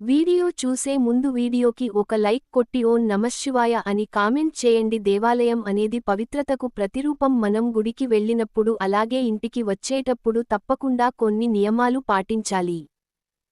Video చూసే ముందు వీడియోకి ఒక లైక్ కొట్టి ఓం నమశివాయ అని కామెంట్ చేయండి. దేవాలయం అనేది పవిత్రతకు ప్రతిరూపం. మనం గుడికి వెళ్ళినప్పుడు అలాగే ఇంటికి వచ్చేటప్పుడు తప్పకుండా కొన్ని నియమాలు పాటించాలి.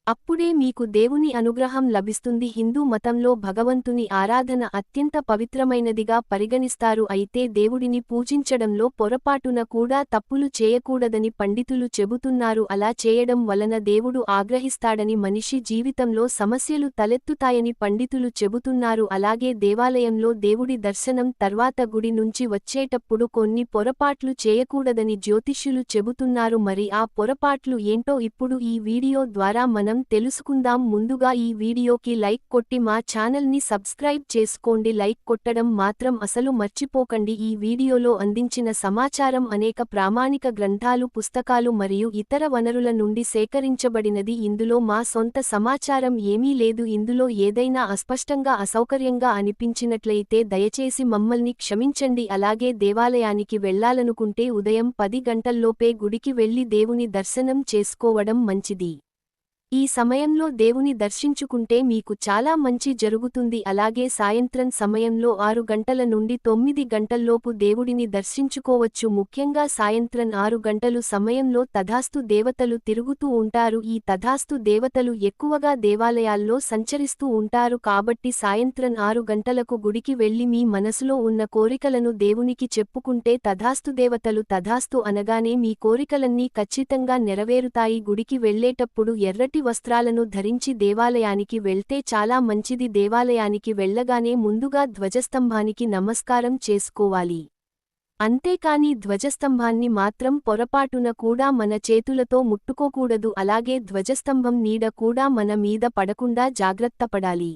అప్పుడే మీకు దేవుని అనుగ్రహం లభిస్తుంది. హిందూ మతంలో భగవంతుని ఆరాధన అత్యంత పవిత్రమైనదిగా పరిగణిస్తారు. అయితే దేవుడిని పూజించడంలో పొరపాటున కూడా తప్పులు చేయకూడదని పండితులు చెబుతున్నారు. అలా చేయడం వలన దేవుడు ఆగ్రహిస్తాడని మనిషి జీవితంలో సమస్యలు తలెత్తుతాయని పండితులు చెబుతున్నారు. అలాగే దేవాలయంలో దేవుడి దర్శనం తర్వాత గుడి నుంచి వచ్చేటప్పుడు కొన్ని పొరపాట్లు చేయకూడదని జ్యోతిష్యులు చెబుతున్నారు. మరి ఆ పొరపాట్లు ఏంటో ఇప్పుడు ఈ వీడియో ద్వారా మనం తెలుసుకుందాం. ముందుగా ఈ వీడియోకి లైక్ కొట్టి మా ఛానల్ని సబ్స్క్రైబ్ చేసుకోండి. లైక్ కొట్టడం మాత్రం అసలు మర్చిపోకండి. ఈ వీడియోలో అందించిన సమాచారం అనేక ప్రామాణిక గ్రంథాలు పుస్తకాలు మరియు ఇతర వనరుల నుండి సేకరించబడినది. ఇందులో మా సొంత సమాచారం ఏమీ లేదు. ఇందులో ఏదైనా అస్పష్టంగా అసౌకర్యంగా అనిపించినట్లయితే దయచేసి మమ్మల్ని క్షమించండి. అలాగే దేవాలయానికి వెళ్ళాలనుకుంటే ఉదయం పది గంటల్లోపే గుడికి వెళ్ళి దేవుని దర్శనం చేసుకోవడం మంచిది. ఈ సమయంలో దేవుని దర్శించుకుంటే మీకు చాలా మంచి జరుగుతుంది. అలాగే సాయంత్రం సమయంలో ఆరు గంటల నుండి తొమ్మిది గంటల్లోపు దేవుడిని దర్శించుకోవచ్చు. ముఖ్యంగా సాయంత్రం ఆరు గంటలు సమయంలో తథాస్తు దేవతలు తిరుగుతూ ఉంటారు. ఈ తథాస్తు దేవతలు ఎక్కువగా దేవాలయాల్లో సంచరిస్తూ ఉంటారు. కాబట్టి సాయంత్రం ఆరు గంటలకు గుడికి వెళ్ళి మీ మనసులో ఉన్న కోరికలను దేవునికి చెప్పుకుంటే తథాస్తు దేవతలు తథాస్తు అనగానే మీ కోరికలన్నీ ఖచ్చితంగా నెరవేరుతాయి. గుడికి వెళ్ళేటప్పుడు ఎర్రటి ఎర్రటి వస్త్రాలను ధరించి దేవాలయానికి వెళ్తే చాలా మంచిది. దేవాలయానికి వెళ్ళగానే ముందుగా ధ్వజస్తంభానికి నమస్కారం చేసుకోవాలి. అంతేకాని ధ్వజస్తంభాన్ని మాత్రం పొరపాటున కూడా మన చేతులతో ముట్టుకోకూడదు. అలాగే ధ్వజస్తంభం నీడ కూడా మన మీద పడకుండా జాగ్రత్తపడాలి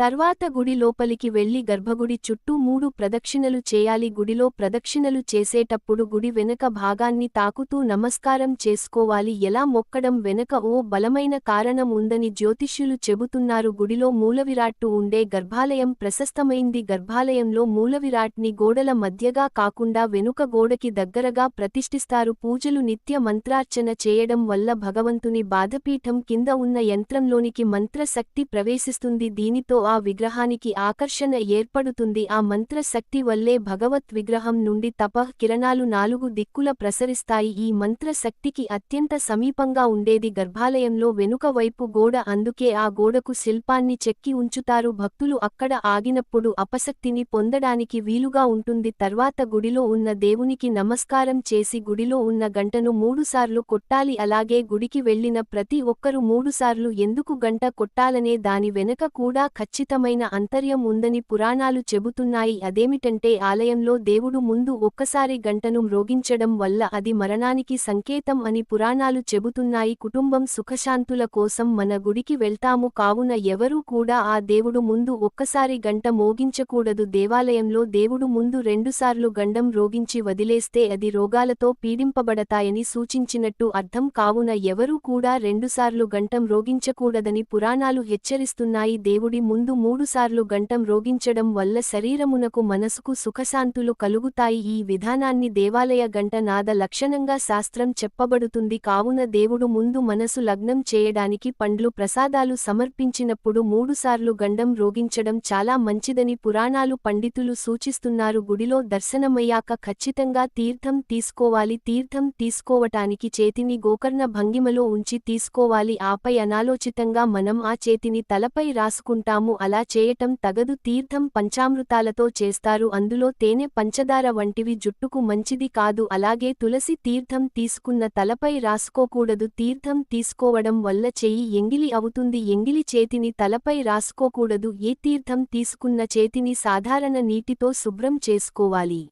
తర్వాత గుడి లోపలికి వెళ్ళి గర్భగుడి చుట్టూ మూడు ప్రదక్షిణలు చేయాలి. గుడిలో ప్రదక్షిణలు చేసేటప్పుడు గుడి వెనక భాగాన్ని తాకుతూ నమస్కారం చేసుకోవాలి. ఎలా? మొక్కడం వెనక ఓ బలమైన కారణం ఉందని జ్యోతిష్యులు చెబుతున్నారు. గుడిలో మూలవిరాట్టు ఉండే గర్భాలయం ప్రశస్తమైంది. గర్భాలయంలో మూలవిరాట్ని గోడల మధ్యగా కాకుండా వెనుక గోడకి దగ్గరగా ప్రతిష్ఠిస్తారు. పూజలు నిత్య మంత్రార్చన చేయడం వల్ల భగవంతుని బాధపీఠం కింద ఉన్న యంత్రంలోనికి మంత్రశక్తి ప్రవేశిస్తుంది. దీనితో ఆ విగ్రహానికి ఆకర్షణ ఏర్పడుతుంది. ఆ మంత్రశక్తి వల్లే భగవత్ విగ్రహం నుండి తపః కిరణాలు నాలుగు దిక్కుల ప్రసరిస్తాయి. ఈ మంత్రశక్తికి అత్యంత సమీపంగా ఉండేది గర్భాలయంలో వెనుక వైపు గోడ. అందుకే ఆ గోడకు శిల్పాన్ని చెక్కి ఉంచుతారు. భక్తులు అక్కడ ఆగినప్పుడు అపశక్తిని పొందడానికి వీలుగా ఉంటుంది. తర్వాత గుడిలో ఉన్న దేవునికి నమస్కారం చేసి గుడిలో ఉన్న గంటను మూడుసార్లు కొట్టాలి. అలాగే గుడికి వెళ్ళిన ప్రతి ఒక్కరూ మూడుసార్లు ఎందుకు గంట కొట్టాలనే దాని వెనక కూడా ఖచ్చితమైన అంతర్యం ఉందని పురాణాలు చెబుతున్నాయి. అదేమిటంటే ఆలయంలో దేవుడు ముందు ఒక్కసారి గంటను మ్రోగించడం వల్ల అది మరణానికి సంకేతం అని పురాణాలు చెబుతున్నాయి. కుటుంబం సుఖశాంతుల కోసం మన గుడికి వెళ్తాము. కావున ఎవరూ కూడా ఆ దేవుడు ముందు ఒక్కసారి గంట మోగించకూడదు. దేవాలయంలో దేవుడు ముందు రెండుసార్లు గండం రోగించి వదిలేస్తే అది రోగాలతో పీడింపబడతాయని సూచించినట్టు అర్థం. కావున ఎవరూ కూడా రెండుసార్లు గంటం రోగించకూడదని పురాణాలు హెచ్చరిస్తున్నాయి. దేవుడి ముందు ముందు మూడుసార్లు గంటం రోగించడం వల్ల శరీరమునకు మనసుకు సుఖశాంతులు కలుగుతాయి. ఈ విధానాన్ని దేవాలయ గంట నాద లక్షణంగా శాస్త్రం చెప్పబడుతుంది. కావున దేవుడు ముందు మనసు లగ్నం చేయడానికి పండ్లు ప్రసాదాలు సమర్పించినప్పుడు మూడుసార్లు గండం రోగించడం చాలా మంచిదని పురాణాలు పండితులు సూచిస్తున్నారు. గుడిలో దర్శనమయ్యాక ఖచ్చితంగా తీర్థం తీసుకోవాలి. తీర్థం తీసుకోవటానికి చేతిని గోకర్ణ భంగిమలో ఉంచి తీసుకోవాలి. ఆపై అనాలోచితంగా మనం ఆ చేతిని తలపై రాసుకుంటాము. అలా చేయటం తగదు తీర్థం పంచామృతాలతో చేస్తారు అందులో తేనె పంచదార వంటివి జుట్టుకు మంచిది కాదు అలాగే తులసి తీర్థం తీసుకున్న తలపై రాసుకోకూడదు తీర్థం తీసుకోవడం వల్ల చెయ్యి ఎంగిలి అవుతుంది ఎంగిలి చేతిని తలపై రాసుకోకూడదు ఏ తీర్థం తీసుకున్న చేతిని సాధారణ నీటితో శుభ్రం చేసుకోవాలి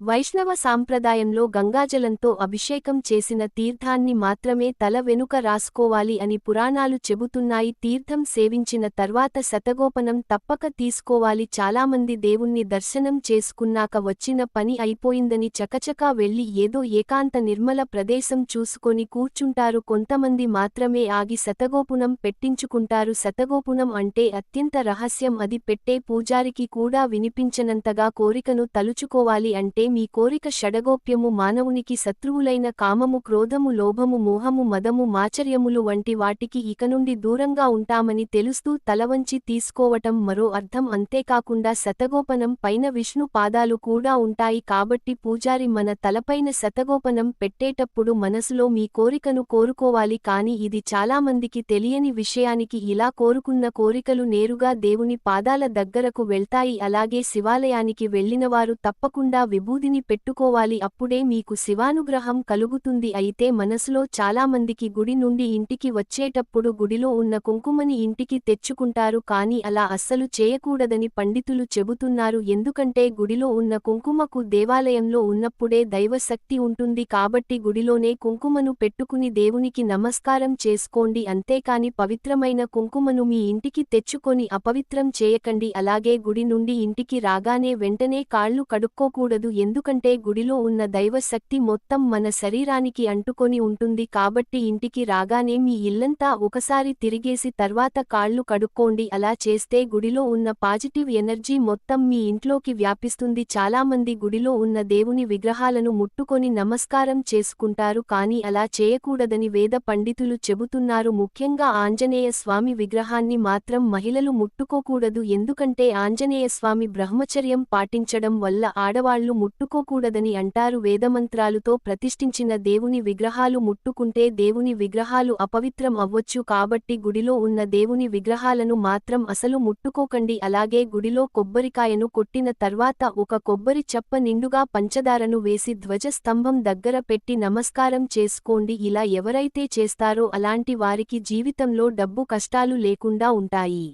వైష్ణవ సాంప్రదాయంలో గంగాజలంతో అభిషేకం చేసిన తీర్థాన్ని మాత్రమే తల వెనుక రాసుకోవాలి అని పురాణాలు చెబుతున్నాయి. తీర్థం సేవించిన తర్వాత శతగోపనం తప్పక తీసుకోవాలి. చాలామంది దేవుణ్ణి దర్శనం చేసుకున్నాక వచ్చిన పని అయిపోయిందని చకచకా వెళ్ళి ఏదో ఏకాంత నిర్మల ప్రదేశం చూసుకొని కూర్చుంటారు. కొంతమంది మాత్రమే ఆగి శతగోపునం పెట్టించుకుంటారు. శతగోపునం అంటే అత్యంత రహస్యం. అది పెట్టే పూజారికి కూడా వినిపించనంతగా కోరికను తలుచుకోవాలి అంటే మీ కోరిక షడగోప్యము మానవునికి శత్రువులైన కామము క్రోధము లోభము మోహము మదము మాచర్యములు వంటి వాటికి ఇక నుండి దూరంగా ఉంటామని తెలుస్తూ తలవంచి తీసుకోవటం మరో అర్థం. అంతేకాకుండా శతగోపనం పైన విష్ణు పాదాలు కూడా ఉంటాయి కాబట్టి పూజారి మన తలపైన శతగోపనం పెట్టేటప్పుడు మనసులో మీ కోరికను కోరుకోవాలి. కాని ఇది చాలామందికి తెలియని విషయానికి ఇలా కోరుకున్న కోరికలు నేరుగా దేవుని పాదాల దగ్గరకు వెళ్తాయి. అలాగే శివాలయానికి వెళ్ళినవారు తప్పకుండా విభూదిని పెట్టుకోవాలి అప్పుడే మీకు శివానుగ్రహం కలుగుతుంది. అయితే మనసులో చాలామందికి గుడి నుండి ఇంటికి వచ్చేటప్పుడు గుడిలో ఉన్న కుంకుమని ఇంటికి తెచ్చుకుంటారు. కాని అలా అస్సలు చేయకూడదని పండితులు చెబుతున్నారు. ఎందుకంటే గుడిలో ఉన్న కుంకుమకు దేవాలయంలో ఉన్నప్పుడే దైవశక్తి ఉంటుంది. కాబట్టి గుడిలోనే కుంకుమను పెట్టుకుని దేవునికి నమస్కారం చేసుకోండి. అంతేకాని పవిత్రమైన కుంకుమను మీ ఇంటికి తెచ్చుకొని అపవిత్రం చేయకండి. అలాగే గుడి నుండి ఇంటికి రాగానే వెంటనే కాళ్ళు కడుక్కోకూడదు. ఎందుకంటే గుడిలో ఉన్న దైవశక్తి మొత్తం మన శరీరానికి అంటుకొని ఉంటుంది కాబట్టి ఇంటికి రాగానే మీ ఇల్లంతా ఒకసారి తిరిగేసి తర్వాత కాళ్ళు కడుక్కోండి. అలా చేస్తే గుడిలో ఉన్న పాజిటివ్ ఎనర్జీ మొత్తం మీ ఇంట్లోకి వ్యాపిస్తుంది. చాలామంది గుడిలో ఉన్న దేవుని విగ్రహాలను ముట్టుకొని నమస్కారం చేసుకుంటారు కాని అలా చేయకూడదని వేద పండితులు చెబుతున్నారు. ముఖ్యంగా ఆంజనేయ స్వామి విగ్రహాన్ని మాత్రం మహిళలు ముట్టుకోకూడదు. ఎందుకంటే ఆంజనేయ స్వామి బ్రహ్మచర్యం పాటించడం వల్ల ఆడవాళ్ళు ముట్టుకోకూడదని అంటారు వేదమంత్రాలుతో ప్రతిష్ఠించిన దేవుని విగ్రహాలు ముట్టుకుంటే దేవుని విగ్రహాలు అపవిత్రం అవ్వొచ్చు కాబట్టి గుడిలో ఉన్న దేవుని విగ్రహాలను మాత్రం అసలు ముట్టుకోకండి. అలాగే గుడిలో కొబ్బరికాయను కొట్టిన తర్వాత ఒక కొబ్బరి చప్ప నిండుగా పంచదారను వేసి ధ్వజస్తంభం దగ్గర పెట్టి నమస్కారం చేసుకోండి. ఇలా ఎవరైతే చేస్తారో అలాంటి వారికి జీవితంలో డబ్బు కష్టాలు లేకుండా ఉంటాయి.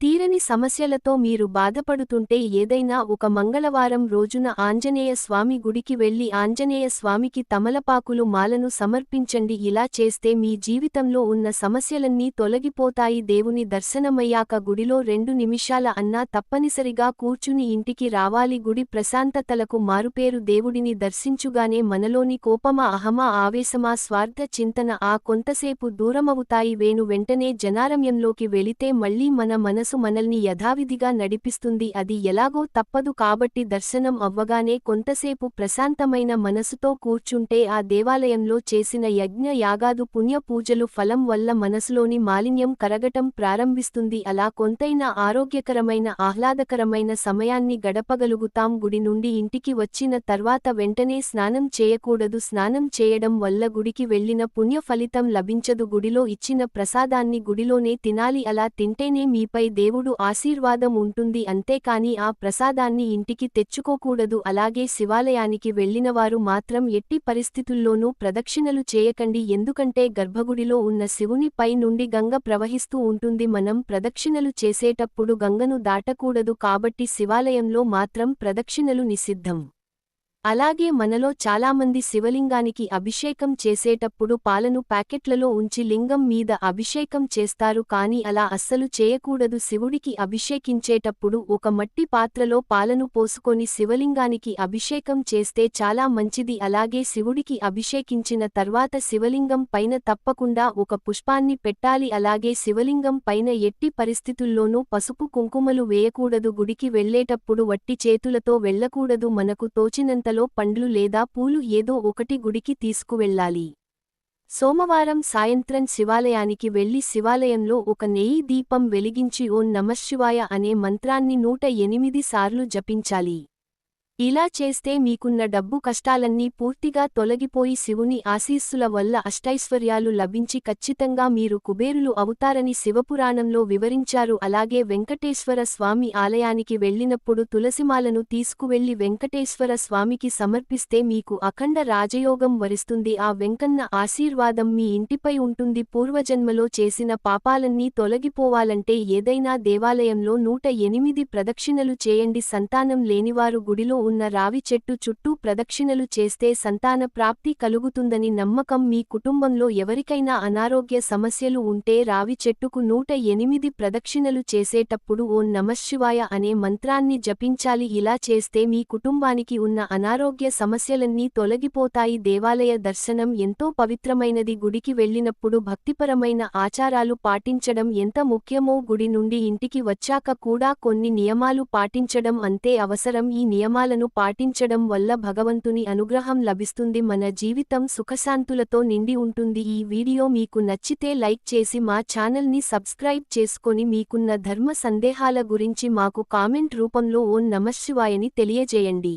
తీరని సమస్యలతో మీరు బాధపడుతుంటే ఏదైనా ఒక మంగళవారం రోజున ఆంజనేయ స్వామి గుడికి వెళ్ళి ఆంజనేయ స్వామికి తమలపాకులు మాలను సమర్పించండి. ఇలా చేస్తే మీ జీవితంలో ఉన్న సమస్యలన్నీ తొలగిపోతాయి. దేవుని దర్శనమయ్యాక గుడిలో రెండు నిమిషాల అన్నా తప్పనిసరిగా కూర్చుని ఇంటికి రావాలి. గుడి ప్రశాంతతలకు మారుపేరు. దేవుడిని దర్శించుగానే మనలోని కోపమా అహమా ఆవేశమా స్వార్థ చింతన ఆ కొంతసేపు దూరమవుతాయి. వేణు వెంటనే జనారమ్యంలోకి వెళితే మళ్ళీ మన మనసు మనల్ని యథావిధిగా నడిపిస్తుంది. అది ఎలాగో తప్పదు కాబట్టి దర్శనం అవ్వగానే కొంతసేపు ప్రశాంతమైన మనసుతో కూర్చుంటే ఆ దేవాలయంలో చేసిన యజ్ఞ యాగాదు పుణ్య పూజలు ఫలం వల్ల మనసులోని మాలిన్యం కరగటం ప్రారంభిస్తుంది. అలా కొంతైనా ఆరోగ్యకరమైన ఆహ్లాదకరమైన సమయాన్ని గడపగలుగుతాం. గుడి నుండి ఇంటికి వచ్చిన తర్వాత వెంటనే స్నానం చేయకూడదు. స్నానం చేయడం వల్ల గుడికి వెళ్ళిన పుణ్య ఫలితం లభించదు. గుడిలో ఇచ్చిన ప్రసాదాన్ని గుడిలోనే తినాలి. అలా తింటేనే మీపై దేవుడు ఆశీర్వాదం ఉంటుంది అంతేకాని ఆ ప్రసాదాన్ని ఇంటికి తెచ్చుకోకూడదు. అలాగే శివాలయానికి వెళ్ళినవారు మాత్రం ఎట్టి పరిస్థితుల్లోనూ ప్రదక్షిణలు చేయకండి. ఎందుకంటే గర్భగుడిలో ఉన్న శివుని పై నుండి గంగ ప్రవహిస్తూ ఉంటుంది. మనం ప్రదక్షిణలు చేసేటప్పుడు గంగను దాటకూడదు కాబట్టి శివాలయంలో మాత్రం ప్రదక్షిణలు నిషిద్ధం. అలాగే మనలో చాలామంది శివలింగానికి అభిషేకం చేసేటప్పుడు పాలను ప్యాకెట్లలో ఉంచి లింగం మీద అభిషేకం చేస్తారు కాని అలా అస్సలు చేయకూడదు. శివుడికి అభిషేకించేటప్పుడు ఒక మట్టి పాత్రలో పాలను పోసుకొని శివలింగానికి అభిషేకం చేస్తే చాలా మంచిది. అలాగే శివుడికి అభిషేకించిన తర్వాత శివలింగం పైన తప్పకుండా ఒక పుష్పాన్ని పెట్టాలి. అలాగే శివలింగం పైన ఎట్టి పరిస్థితుల్లోనూ పసుపు కుంకుమలు వేయకూడదు. గుడికి వెళ్ళేటప్పుడు వట్టి చేతులతో వెళ్ళకూడదు మనకు తోచినంతలో పండ్లు లేదా పూలు ఏదో ఒకటి గుడికి తీసుకువెళ్ళాలి. సోమవారం సాయంత్రం శివాలయానికి వెళ్ళి శివాలయంలో ఒక నెయ్యి దీపం వెలిగించి ఓం నమశివాయ అనే మంత్రాన్ని నూట ఎనిమిది సార్లు జపించాలి. ఇలా చేస్తే మీకున్న డబ్బు కష్టాలన్నీ పూర్తిగా తొలగిపోయి శివుని ఆశీస్సుల వల్ల అష్టైశ్వర్యాలు లభించి ఖచ్చితంగా మీరు కుబేరులు అవుతారని శివపురాణంలో వివరించారు. అలాగే వెంకటేశ్వర స్వామి ఆలయానికి వెళ్ళినప్పుడు తులసిమాలను తీసుకువెళ్ళి వెంకటేశ్వర స్వామికి సమర్పిస్తే మీకు అఖండ రాజయోగం వరిస్తుంది. ఆ వెంకన్న ఆశీర్వాదం మీ ఇంటిపై ఉంటుంది. పూర్వజన్మలో చేసిన పాపాలన్నీ తొలగిపోవాలంటే ఏదైనా దేవాలయంలో నూట ఎనిమిది ప్రదక్షిణలు చేయండి. సంతానం లేనివారు గుడిలో ఉన్న రావి చెట్టు చుట్టూ ప్రదక్షిణలు చేస్తే సంతాన ప్రాప్తి కలుగుతుందని నమ్మకం మీ కుటుంబంలో ఎవరికైనా అనారోగ్య సమస్యలు ఉంటే రావి చెట్టుకు నూట ఎనిమిది ప్రదక్షిణలు చేసేటప్పుడు ఓం నమశివాయ అనే మంత్రాన్ని జపించాలి. ఇలా చేస్తే మీ కుటుంబానికి ఉన్న అనారోగ్య సమస్యలన్నీ తొలగిపోతాయి. దేవాలయ దర్శనం ఎంతో పవిత్రమైనది. గుడికి వెళ్ళినప్పుడు భక్తిపరమైన ఆచారాలు పాటించడం ఎంత ముఖ్యమో గుడి నుండి ఇంటికి వచ్చాక కూడా కొన్ని నియమాలు పాటించడం అంతే అవసరం. ఈ నియమాలను నియమాలను పాటించడం వల్ల భగవంతుని అనుగ్రహం లభిస్తుంది. మన జీవితం సుఖశాంతులతో నిండి ఉంటుంది. ఈ వీడియో మీకు నచ్చితే లైక్ చేసి మా ఛానల్ని సబ్స్క్రైబ్ చేసుకొని మీకున్న ధర్మ సందేహాల గురించి మాకు కామెంట్ రూపంలో ఓం నమశివాయని తెలియజేయండి.